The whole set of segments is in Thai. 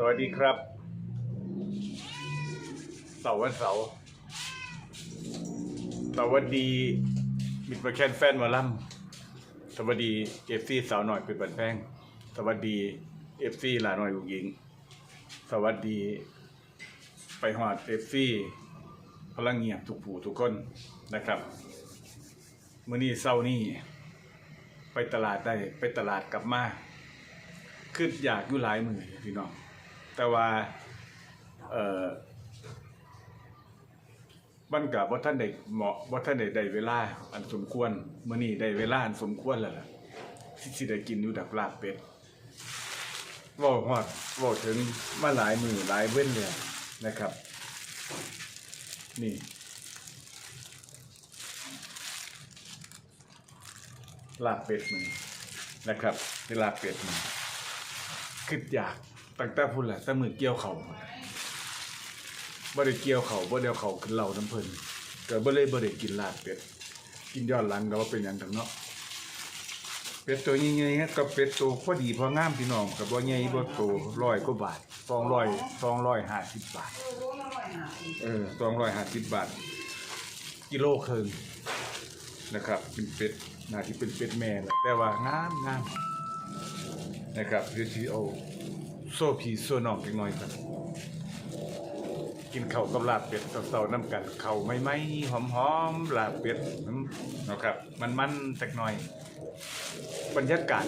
สวัสดีครับเสาร์วันเสาร์สวัสดีมิตรแคนแฟนมาล่ำสวัสดีเอฟซีสาวหน่อยเป็นบันแพงสวัสดีเอฟซีหลาหน่อยลูกหญิง สวัสดี ไปหอดเอฟซีพลังเงียบทุกผู้ทุกคนนะครับมื้อนี้เศร้านี่ไปตลาดได้ไปตลาดกลับมาคืออยากอยู่หลายมือพี่น้อง แต่ว่าเอ่อมันกับว่าท่านได้เหมาะว่าท่านได้ได้เวลาอันสมควรมื้อนี้ได้เวลาอันสมควรแล้วล่ะที่สิได้กินอยู่ดักลาบเป็ดว้าฮอดว้าถึงมาหลายมือหลายเว้นเลยนะครับ นี่ลาบเป็ดมือนะครับนี่ลาบเป็ดมือคิดอยาก ตั้งแต่พุ่นแหละแต่มือเกี่ยวเขาบ่ได้เกี่ยวเขาบ่ได้เอาเขาขึ้นเหล่าน้ำเพิ่นก็บ่เลยบ่ได้กินลาบเป็ด กินยอนหลังก็ว่าเป็นหยังกันเนาะเป็ดตัวใหญ่ๆฮะกับเป็ดตัวพอดีพองามพี่น้องก็บ่ใหญ่บ่โต100กว่าบาท200 250บบาท เออ250บบาท กิโลครึ่งนะครับ เป็นเป็ดน่าที่เป็นเป็ดแม่แหละแต่ว่างามงามนะครับเดี๋ยวสิเอา โซผีโซน้องจักหน่อยครับกินข้าวกับลาบเป็ดเสาๆน้ำกันข้าวไม้ๆหอมๆลาบเป็ดนะครับ มันๆจักหน่อย บรรยากาศ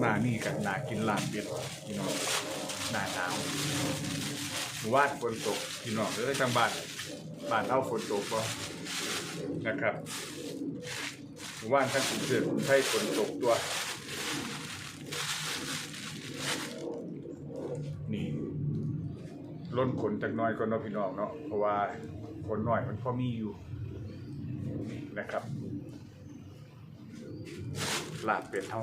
หน้านี่กันหน้ากินลาบเป็ดพี่น้องหน้าหนาววาดฝนตกพี่น้องเอ้ยทางบ้านบ้านเฮาฝนตกบ่นะครับว่านทั้งกรุงเทพกรุงไทยฝนตกตัว ล้นขนจากน้อยก็นาะพี่น้องเนาะเพราะว่าขนน่อยมันพอมีอยู่นะครับลาบเป็ดเท่า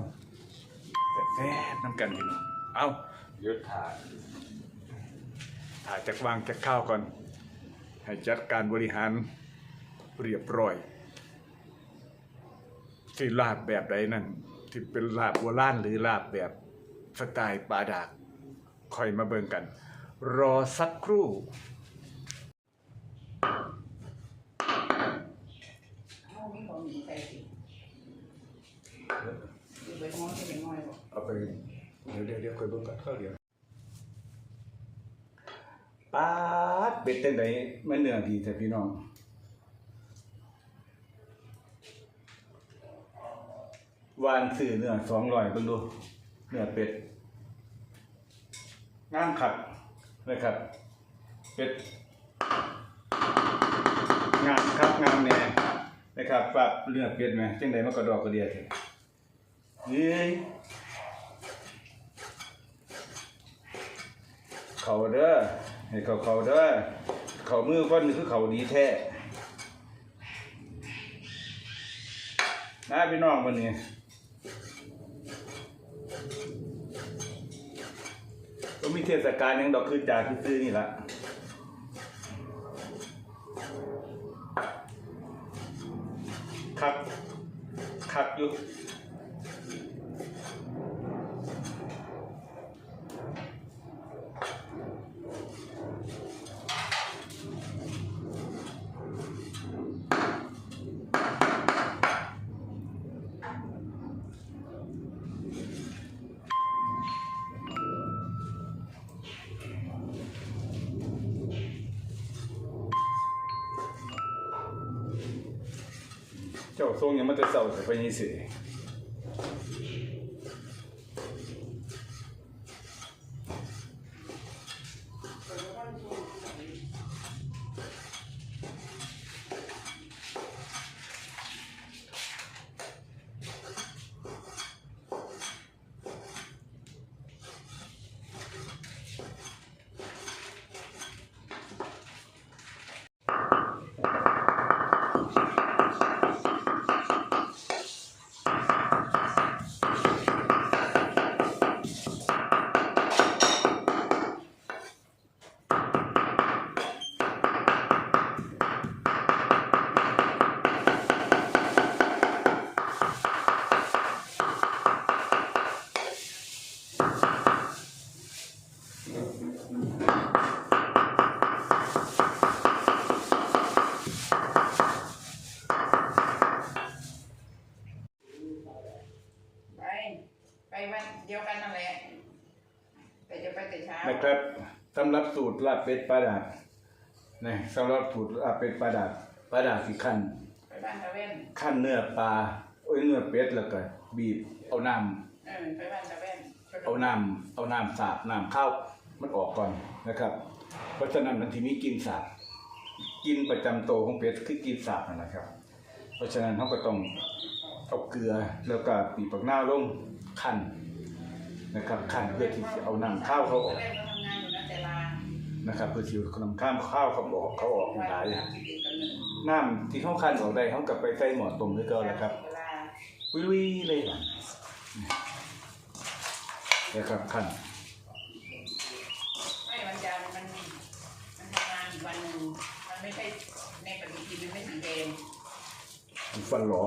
แต่แซ่บน้ำกันพี่น้องเอาเดี๋ยวถ่ายถ่ายจากวางจากข้าวก่อน ให้จัดการบริหารเรียบร้อยที่ลาบแบบใดนั่นที่เป็นลาบโบราณหรือลาบแบบสไตล์ปลาดากคอยมาเบิ่งกัน รอสักครู่ เอาไปเดี๋ยวเดี๋ยวเดี๋ยวคอยเบิ่งกันเข้าเดียวปาดเป็ดจังไดมันเนื้อดีแต่พี่น้องวานซื้อเนื้อสองร้อยเบิ่งดูเนื้อเป็ดงามขัด นะครับเป็ดงามครับงามแน่นะครับฝากเนื้อเป็ดไหมจังไดมันก็ดอกกระเดียดเฮ้ยเขาเด้อให้เขาเขาเด้อเขามือคนนี่คือเขาดีแท้นะพี่น้องวันนี้ มีเทศกาลยังดอกคือจากที่ซื้อนี่ละคักคักอยู่ เจ้าทรงยังมั เป็ดปลาดาดนะสำหรับสูตรลาบเป็ดปลาดาดปลาดาดสิขั้นไปบ้านตะเว่นขั้นเนื้อปลาโอ้ยเนื้อเป็ดแล้วก็บีบเอาน้ำเออไปบ้านตะเว่นเอาน้ำเอาน้ำสาบน้ำข้าวมันออกก่อนนะครับ เพราะฉะนั้นมันที่มีกลินสาบกลินประจำตัวของเป็ดคือกลินสาบนั่นแหละครับ เพราะฉะนั้นเขาก็ต้องเอาเกลือแล้วก็ปีบปักหน้าลงขั้นนะครับขั้นเพื่อที่จะเอาน้ำข้าวเขาออก ตะเว่นก็ นะครับเพื่อที่เอาน้ำข้ามข้าวเขาออกเขาออกวันหลายสามสิบเอ็ดกับหนึ่งน้ำที่เขาขั้นออกได้เขากลับไปใส่หม้อต้มด้วยก็แล้วครับเวลาวิวๆเลยล่ะนะครับขั้นไม่วันจันทร์มันมันทำงานอีกวันหนึ่งมันไม่ใช่ในปฏิทินมันไม่สีแดงฟันหลอ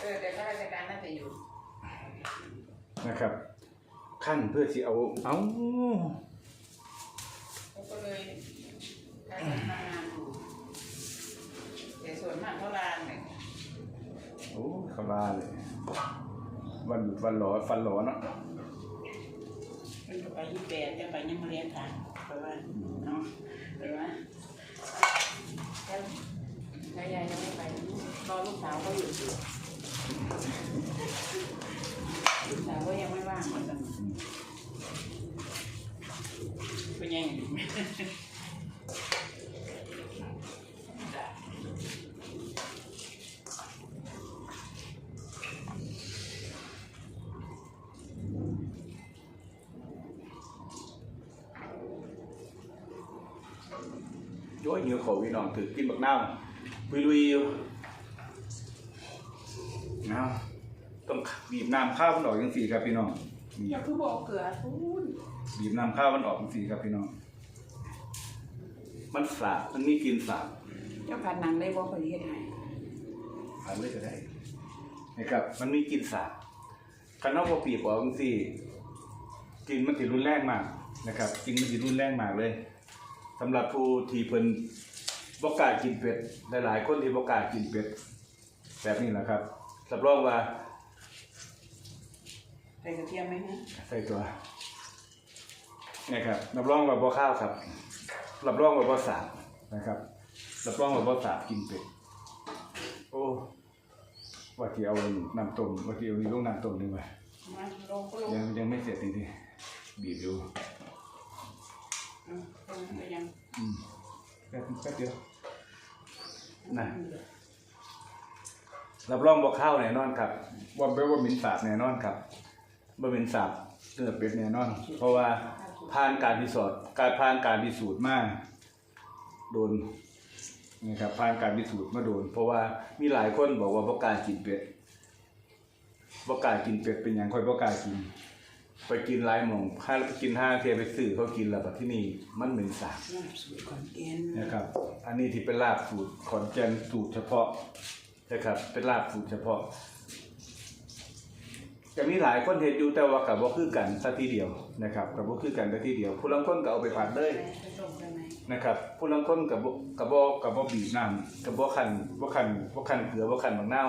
เออแต่ข้าราชการน่าจะอยู่นะครับ ขั้นเพื่อที่เอาเอา เขาก็เลยการทำงานอยู่แต่ส่วนมากเขาลาเนี่ยโอ้ขบาเลย วันหยุดวันหลอฟันหลอเนาะมันก็ไปยี่แปดจะไปยังมาเรียนทางเพราะว่าเนาะเห็นไหมแล้วแล้วยายจะไม่ไปรอลูกสาวก็อยู่อยู่ลูกสาวก็ยังไม่ว่างเหมือนกันเป็นยังไง โย้ยเหนือขอวิน้องถือกินบักน้ำวิลุยอยู่เอาต้องบีบน้ำข้าวมันออกยังสี่ครับพี่น้องนี่อย่าเพิ่งบอกเกลือทุนบีบน้ำข้าวมันออกยังสี่ครับพี่น้อง มันสาบมันมีกลินสาบเจ้าพันนังได้บอกคนเฮ็ดให้ผ่านเลยก็ได้นะครับ มันมีกลินสาบคันนอกว่าปีบออกยังสี่กลินมันสิรุนแรงมากนะครับกลินมันสิรุนแรงมากเลยสำหรับผู้ที่เพิ่นบ่กล้ากินเป็ดหลายๆคนที่บ่กล้ากินเป็ดแบบนี้แหละครับรับรองว่าใส่กระเทียมไหมฮะใส่ตัวนะครับรับรองว่าบ่ข้าวครับ รับรองว่าบ่สาบนะครับรับรองว่าบ่สาบกินเป็ดโอ้ว่าที่เอาน้ำต้มว่าที่เอานี่ลงน้ำต้มดีกว่ามาลงก็ลงยังยังไม่เสร็จจริงๆบีบอยู่อืมลงไปยังอืมแป๊บแป๊บเดียวน่ะรับรองบ่ข้าวแน่นอนครับว่าแปลว่าหมินสาบแน่นอนครับบ่หมินสาบเนื้อเป็ดแน่นอน เพราะว่า ผ่านการพิสูจน์การผ่านการพิสูจน์มาโดนนะครับผ่านการพิสูจน์มาโดน เพราะว่ามีหลายคนบอกว่าบ่กล้ากินเป็ดบ่กล้ากินเป็ดเป็นหยังค่อยบ่กล้ากิน ไปกินหลายหม่องถ้าไปกินห้าเทียไปซื้อเขากินแล้วบัดที่นี่มันเหม็นสาบลาบสูตรขอนแก่นนะครับ อันนี้ที่เป็นลาบสูตรขอนแก่นสูตรเฉพาะนะครับเป็นลาบสูตรเฉพาะ จะมีหลายคนเห็นอยู่แต่ว่ากับว่าคือกันซะทีเดียวนะครับกับว่าคือกันซะทีเดียวผู้ลังคนก็เอาไปผัดเลยนะครับผู้ลังคนกับบ่กับบ่กับบ่บีบน้ำกับบ่คันบ่คันบ่คันเกลือบ่คันบางเน่า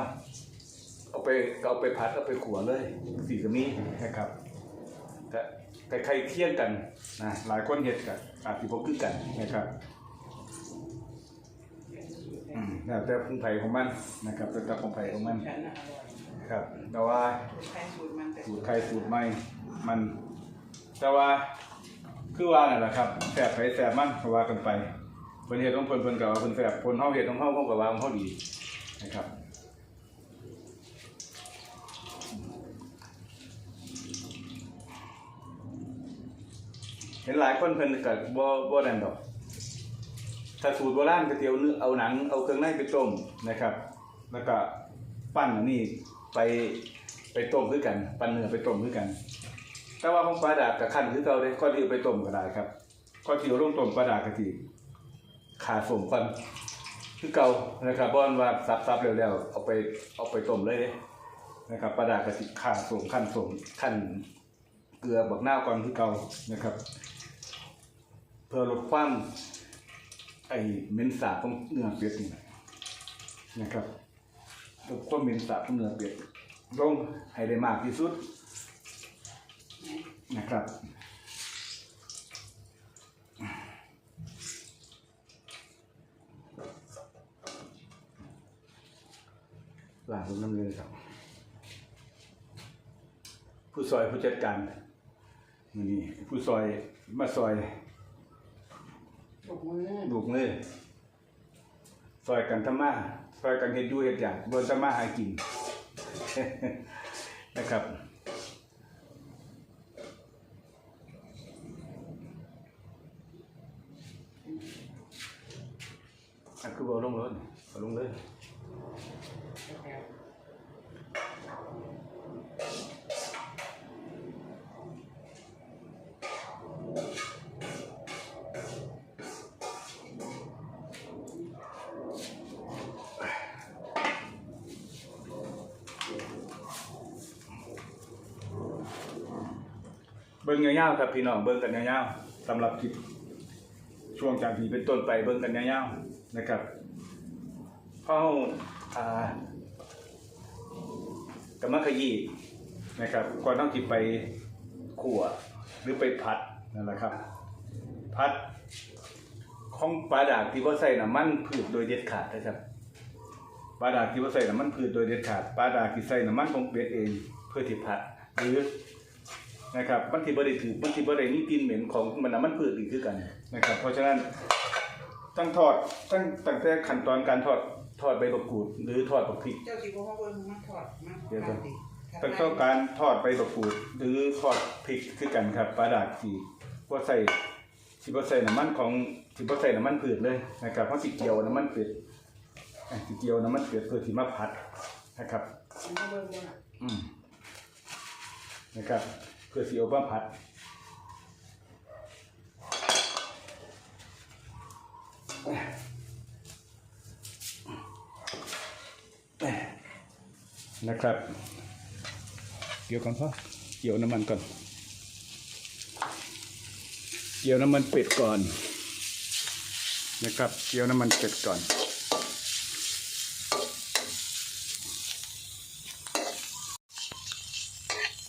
เอาไปก็เอาไปผัดเอาไปขัวเลยสีก็มีนะครับแต่แต่ใครเคี่ยงกันนะหลายคนเฮ็ดกันอาจสิบ่คือกันนะครับอืมแล้วแต่ภูมิไผ่ของมันนะครับแล้วแต่ภูมิไผ่ของมัน ครับ แต่ว่าใครสูตรมันแต่สูตรใครสูตรไม่มัน แต่ว่าคือว่านั่นแหละครับแสบไผแสบมันก็ว่ากันไปเพิ่นเฮ็ดของเพิ่นเพิ่นก็ว่าเพิ่นแสบเพิ่นเฮาเฮ็ดของเฮาเฮาก็ว่าของเฮาดีนะครับเห็นหลายคนเพิ่นก็บ่บ่นั่นดอก ถ้าสูตรโบราณก๋วยเตี๋ยวเนื้อเอาหนังเอาเครื่องในไปต้มนะครับ แล้วก็ปั้นอันนี้ ไปไปต้มคือกัน ปั้นเนื้อไปต้มคือกัน แต่ว่าของปลาดาบกับขั้นคือเก่าเลยข้อที่เอาไปต้มก็ได้ครับข้อที่เอาลงต้มปลาดาบกะทิขาดสมควันคือเก่านะครับบอนว่าซับๆเร็วๆเอาไปเอาไปต้มเลยนะครับปลาดาบกะทิขาดสมขั้นสมขั้นเกลือบักหน้าวก่อนคือเก่านะครับ เพื่อลดความไอเม็นสาบของเนื้อเป็ดนี่นะครับ ลดความเหม็นสาบของเนื้อเป็ดลงให้ได้มากที่สุดนะครับหลังน้ำเลือครับ ผู้ซอยผู้จัดการมือนี้ผู้ซอยมาซอยถูกมือลูกมือซอยกันทำมา ซอยกันเห็ดยู่เห็ดอย่างบนสมาหากินนะครับอันคือบอลงรถเอาลงเลย บิ่งยาวๆครับพี่น้องเบิ่งกันยาวๆสำหรับคลิปช่วงจากนี้เป็นต้นไปเบิ่งกันยาวๆนะครับเฮาอ่ากำลังขยี้นะครับก่อนต้องจิไปขั่วหรือไปผัดนั่นแหละครับผัดของปลาดากที่ว่าใส่น้ำมันพืชโดยเด็ดขาดนะครับปลาดากที่ว่าใส่น้ำมันพืชโดยเด็ดขาดปลาดากที่ใส่น้ำมันของเป็ดเองเพื่อที่ผัดหรือ นะครับมันที่บริถือมันที่บริมีกลิ่นเหม็นของมันน้ำมันพืชอีกคือกันนะครับ เพราะฉะนั้นตั้งทอดตั้งตั้งแต่ขั้นตอนการทอดทอดใบบักกูด หรือทอดบักพริกเจ้าสิบ่มาเบิ่งมาถอดมาเดี๋ยวก่อนดิตั้งแต่การทอดใบบักกูด หรือทอดพริกคือกันครับปลาดากที่ว่าใส่ที่ว่าใส่น้ำมันของที่ว่าใส่น้ำมันพืชเลยนะครับเพราะสิเกียวน้ำมันเป็ดอะสิเกียวน้ำมันเป็ดเพื่อที่มาผัดนะครับมันมาเบิ่งบ่ล่ะอืมนะครับ เพื่อสีเอามาผัดนะครับเกี่ยวก่อนพ่อเกี่ยวน้ำมันก่อน เกี่ยวน้ำมันเป็ดก่อนนะครับเกี่ยวน้ำมันเป็ดก่อน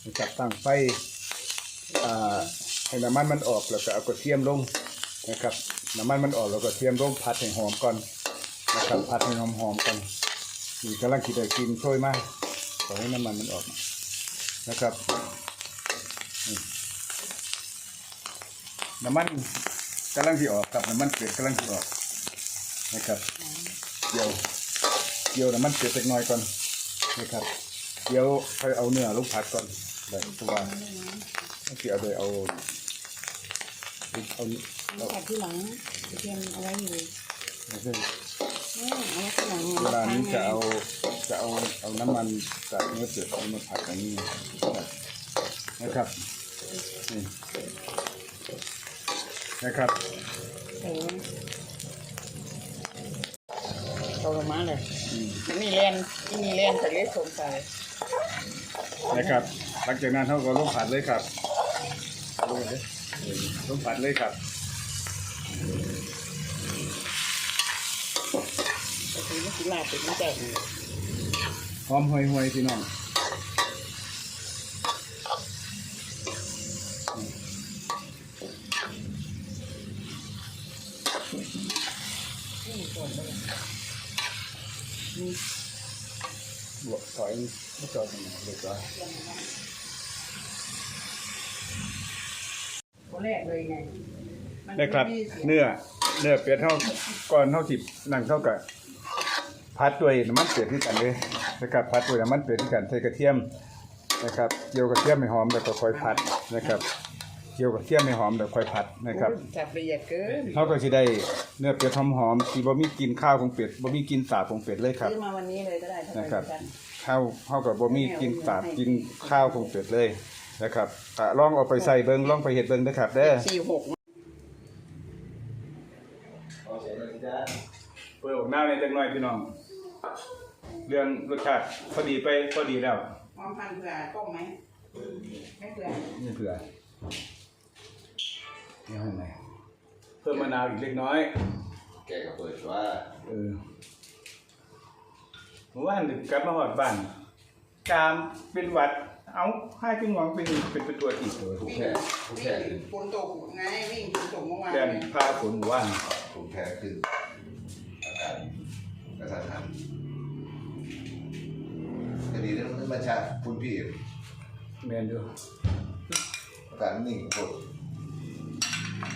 นะครับตั้งไฟ ให้น้ำมันมันออกแล้วก็เอากระเทียมลงนะครับน้ำมันมันออกแล้วก็เทียมลงผัดให้หอมก่อนนะครับผัดให้หอมหอมก่อนนี่กำลังคิดจะกินช่วยมากขอให้น้ำมันมันออกนะครับน้ำมันกำลังที่ออกกับน้ำมันเผ็ดกำลังที่ออกนะครับเดี๋ยวเดี๋ยวน้ำมันเผ็ดเล็กน้อยก่อนนะครับเดี๋ยวค่อยเอาเนื้อลูกผัดก่อนได้ตัว ว่าที่เอาไปเอาเอาเอาผัดที่หลังกระเทียมเอาไว้อยู่เอาเส้นเออเอาไว้ที่หลังเวลานี้จะเอาจะเอาเอาน้ำมันจากเนื้อเป็ดเอามาผัดอย่างนี้นะครับนี่นะครับโอ้โตลงมาเลยอืมมันนี่เล่นที่นี่เล่นแต่เล็กสงสัยนะครับ หลังจากนั้นเขาก็ลงผัดเลยครับ ลงเลยลงผัดเลยครับแต่ถึงไม่กินลาบเป็นไม่แตกหอมห่วยๆพี่น้องบวกถอยไม่จอดตรงไหนเลยจ้ะ คน แรกเลยไงมันะครับ ไม่มีเสียงเนื้อเนื้อเป็ดเท่าก่อนเท่าสิบนั่งเท่ากับพัดด้วยน้ำมันเป็ดที่กันเลยนะครับพัดด้วยน้ำมันเป็ดที่กันใส่กระเทียมนะครับเจียวกระเทียมให้หอมแล้วก็ค่อยพัดนะครับเจียวกระเทียมให้หอมแล้วค่อยพัดนะครับ จับละเอียดเกินเขาก็จะได้เนื้อเป็ดหอมหอมๆที่บ่มีกลินข้าวของเป็ดบ่มีกลินสาบของเป็ดเลยครับ ซื้อมาวันนี้เลยก็ได้ถ้าไปนะครับกัน ข้าวข้าวกับบ่มีกินสาบกินข้าวคงเป็ดเลย นะครับอะลองเอาไปใส่เบิ่งลองไปเฮ็ดเบิ่งนะครับเด้อ สี่หกเปิดออกหน้าในจังหน่อยพี่น้อง เรื่องรสชาติพอดีไปพอดีแล้วมองพันเผื่อต้มไหมไม่เผื่อนี่เผื่อนี่ให้ไหนเพิ่มมะนาวอีกเล็กน้อย แกก็เปิดว่าเออเมื่อวานดึกกลับมาหอดบ้านกามเป็นหวัด เอาให้พี่หวังเป็นเป็นเป็นตัวอีกตัวถูกแพ้ถูกแพ้ขึ้นฝนตกไงวิ่งฝนตกเมื่อวานแดนพาฝนหมู่านถูกแพ้ขึ้นอาการกระสันหันคดีนั้นมันมาชาคุณพี่แมนอยู่อาการนิ่งโคตร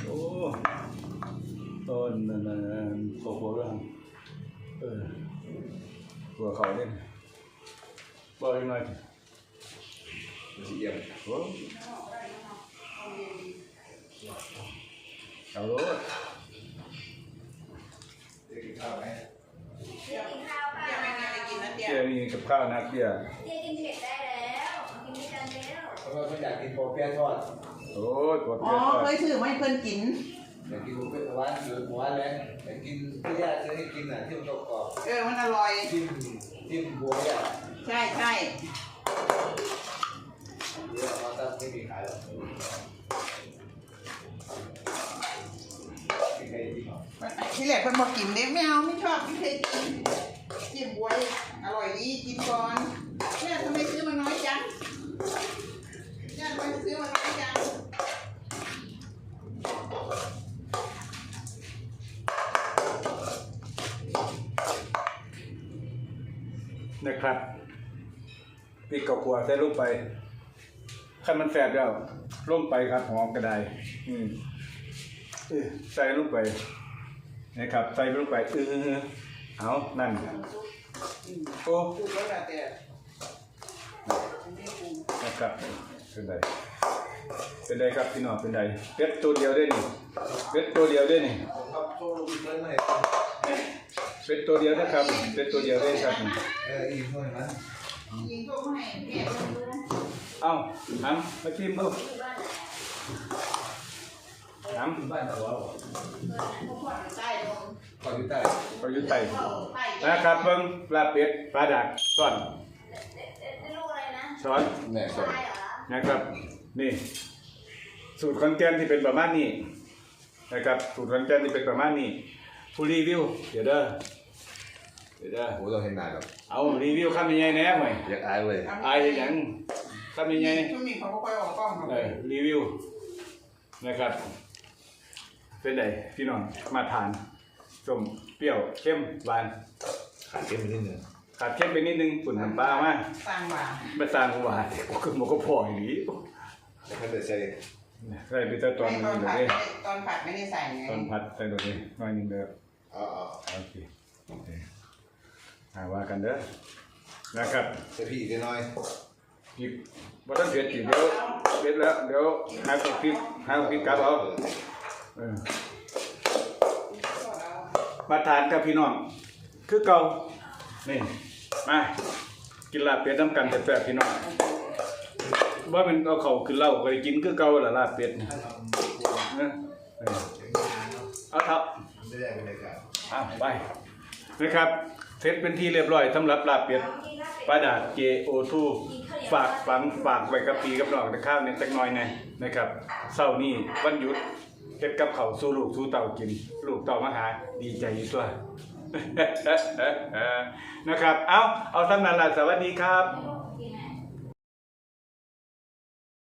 โอ้ต้นนั่นนั่นโคโคเรื่องเออหัวเขาเนี่ยบอกอีกหน่อย สิสีเอี่ยมโอ้เอาโลดได้กินข้าวไหมเที่ยวไม่มีอะกินนะเตี้ยเดี๋ยวนี้กับข้าวนักเดียวเจ๊กินเผ็ดได้แล้วกินด้วยกันแล้วเพราะว่าไม่อยากกินโปรเปียะทอดโอ้ยปวดอ๋อเปียกเคยซื้อมาให้เพื่อนกิน อยากกินโปรเปียะหวานหรือหวานแรงอยากกินที่ยาจะให้กินอะที่มันกรอบเออ มันอร่อย ๆจิ้มจิ้มบัวเนี่ยใช่ใช่ เดี๋ยวมาตั้งไม่มีขายหรอกมีใครกินหรอที่แรกเพื่อนบอกกินเด้ไม่เอาไม่ชอบไม่เคยกินจิ้มบวยอร่อยดีกินก่อนเนี่ยทำไมซื้อมาน้อยจังเนี่ยทำไมซื้อมาน้อยจังนะครับพริกกับขัวใส่ลงไป ขันมันแสบแล้วลงไปครับหอมกระไดอืมใส่ลงไปนะครับ ใส่ลงไปเออเอานั่นโอ้นนี้ปลูกนะครับเป็นไดเป็นไดครับพี่น้องเป็นไดเป็ดตัวเดียวได้นี่เป็ดตัวเดียวได้นี่ผมครับโซ่ลูกเป็ดตัวเดียวนะครับเป็ดตัวเดียวได้ครับเอออีกหน่อยมันยิงก็ไม่ให้แม่ลงดูนะ เอาน้ำมาชิมดูที่บ้าน้ำบ้านเราเหรอพวกคนใต้ลงคอยอยู่ใต้ก็อยู่ไต่เข้าใต้นะครับเบิ่งปลาเป็ดปลาดักซ่อนเป็นลูกอนะช้อนแม่สดใช่เหรอนะครับ นี่ สูตรคอนแกนที่เป็นประมาณนี้นะครับ สูตรคอนแกนที่เป็นประมาณนี้ผู้รีวิว เดี๋ยวเด้อเดี๋ยวเด้อโอ้เราเห็นนานหรอกเอารีวิวคำยังไงแน่หน่อยอยากอายเลยอายยัง คำยังไงช่วงนี้เขาก็ค่อยออกกล้องเขาเออรีวิวนะครับ เป็นไงพี่น้องมาทานส้มเปรี้ยวเข้มหวาน ขาดเค็มไปนิดนึงขาดเข้มไปนิดนึงฝุ่นน้ำปลามาสร้างบ้านไม่ต่างกับหวานก็มันก็พออย่างนี้แล้วก็จะใส่ใส่ไปแต่ตอนให้นึตองนเลผัดยตอนผัดไม่ได้ใส่ไงตอนพัดใส่ตัวนี้น้อยหนึงเด้อเอาเอาโอเคโอเคอ่าว่ากันเด้อนะครับใส่พี่อีกน้อย หยิบบ่ต้องเผ็ดสิเดี๋ยวเผ็ดแล้วเดี๋ยวหาพริกหาพริกกลับเอาเออมาทานกับพี่น้อง คือเก่านี่มากินลาบเป็ดน้ำกันแซ่บๆพี่น้องว่ามันเอาเขาขึ้นเล้าก็ได้กินคือเก่าละลาบเป็ดเออเออเอาครับไม่ได้บรรยากาศอะไปนะครับเสร็จเป็นที่เรียบร้อยสำหรับลาบเป็ดปลาดาด JO2 ฝากฝังฝากไว้กับปีกับน้องแต่ข้าวเนี่ยจักหน้อยหน่อยนะครับเศร้านี่วันหยุดเก็บกับเขาวสู้ลูกสู้เต่ากิน ลูกเต่ามาหาดีใจอยู่ตัว นะครับ เอาเอาสำนันละสวัสดีครับ